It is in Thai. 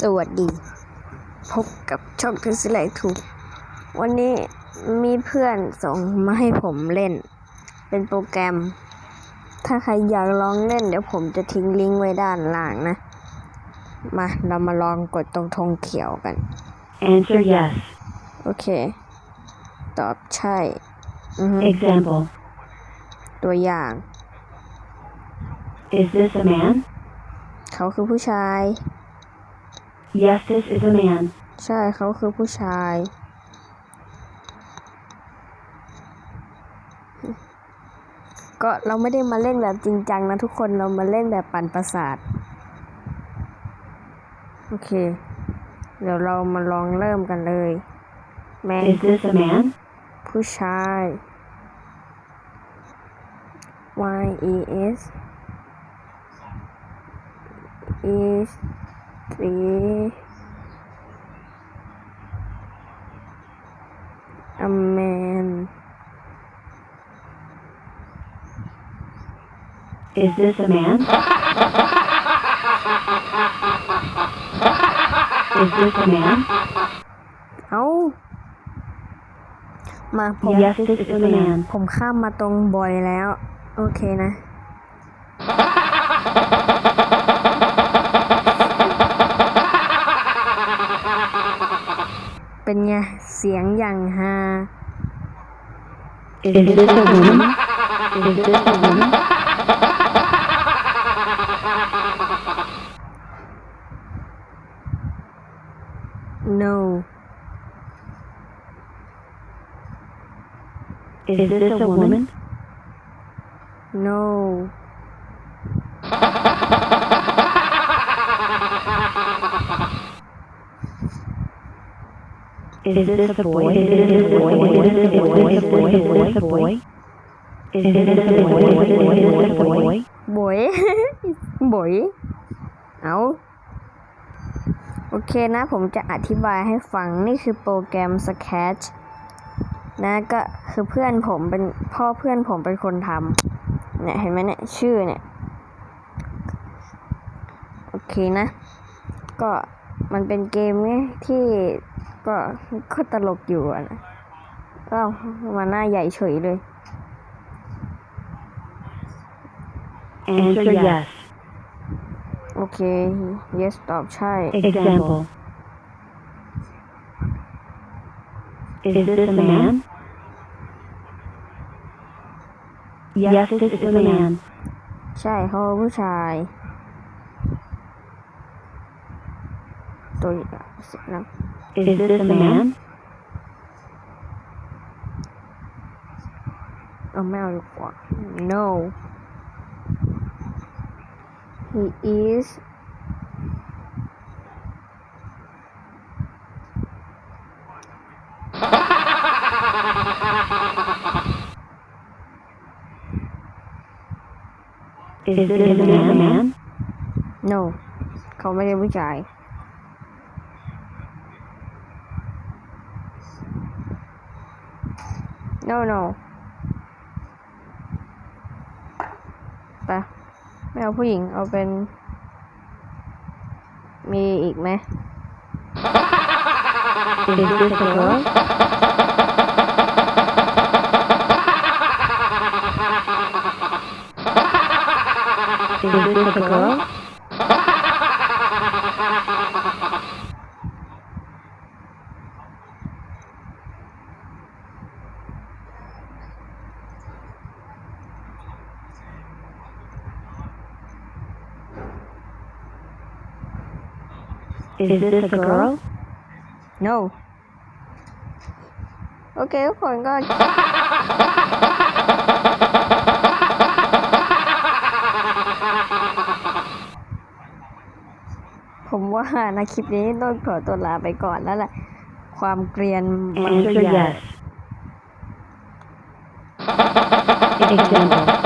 สวัสดี พบกับช่องทสไลทูวันนี้มีเพื่อนส่งมาให้ผมเล่น เป็นโปรแกรม ถ้าใครอยากลองเล่นเดี๋ยวผมจะทิ้งลิงก์ไว้ด้านล่างนะ มาเรามาลองกดตรงธงเขียวกัน Answer yes. โอเค ตอบใช่อือฮึ Example. ตัวอย่าง Is this a man? เขาคือผู้ชาย Yes, this is a man. ใช่เขาคือผู้ชาย ก็เราไม่ได้มาเล่นแบบจริงจังนะทุกคนเรามาเล่นแบบปั่นประสาท โอเค เดี๋ยวเรามาลองเริ่มกันเลยแมน Is this a man? ผู้ชาย Y E S is three a man Is this a man? Is this a man? เอ้ามาผม Yes, this is a man. ผมข้ามมาตรงบอยแล้ว โอเคนะ เป็น ไงเสียงอย่างฮา Is this a woman? Is this a woman? no Is this a woman? no Is this a boy? Is this a boy? Is this a boy? Is this a boy? Is this a boy? Is this a boy? Is this a boy? บอยบอยเอาโอเคนะ ผมจะอธิบายให้ฟังนี่คือโปรแกรม Sketch นะก็คือเพื่อนผมเป็นพ่อเพื่อนผมเป็นคนทำเนี่ยเห็นไหมเนี่ยชื่อเนี่ยโอเคนะ ก็มันเป็นเกมที่ ก็ก็ตลกอยู่อะนะก็มาหน้าใหญ่เฉยเลย Answer yes. โอเค yes ตอบใช่ Example. Is this a man? Yes, this is a man. ใช่เขาเป็นผู้ชาย ตัวใหญ่สุดนะ Is this a man? เอาไม่เอาดีกว่า no he is Is this a man? no เขาไม่ได้ผู้ชาย no no ไปไม่เอาผู้หญิงเอาเป็น มีอีกไหมติดติดเหรอติดติดเหรอ Is this a girl? no โอเคทุกคนก็ ผมว่านะคลิปนี้ต้องขอตัวลาไปก่อนแล้วแหละ ความเกรียนมัน Answer yes. Example.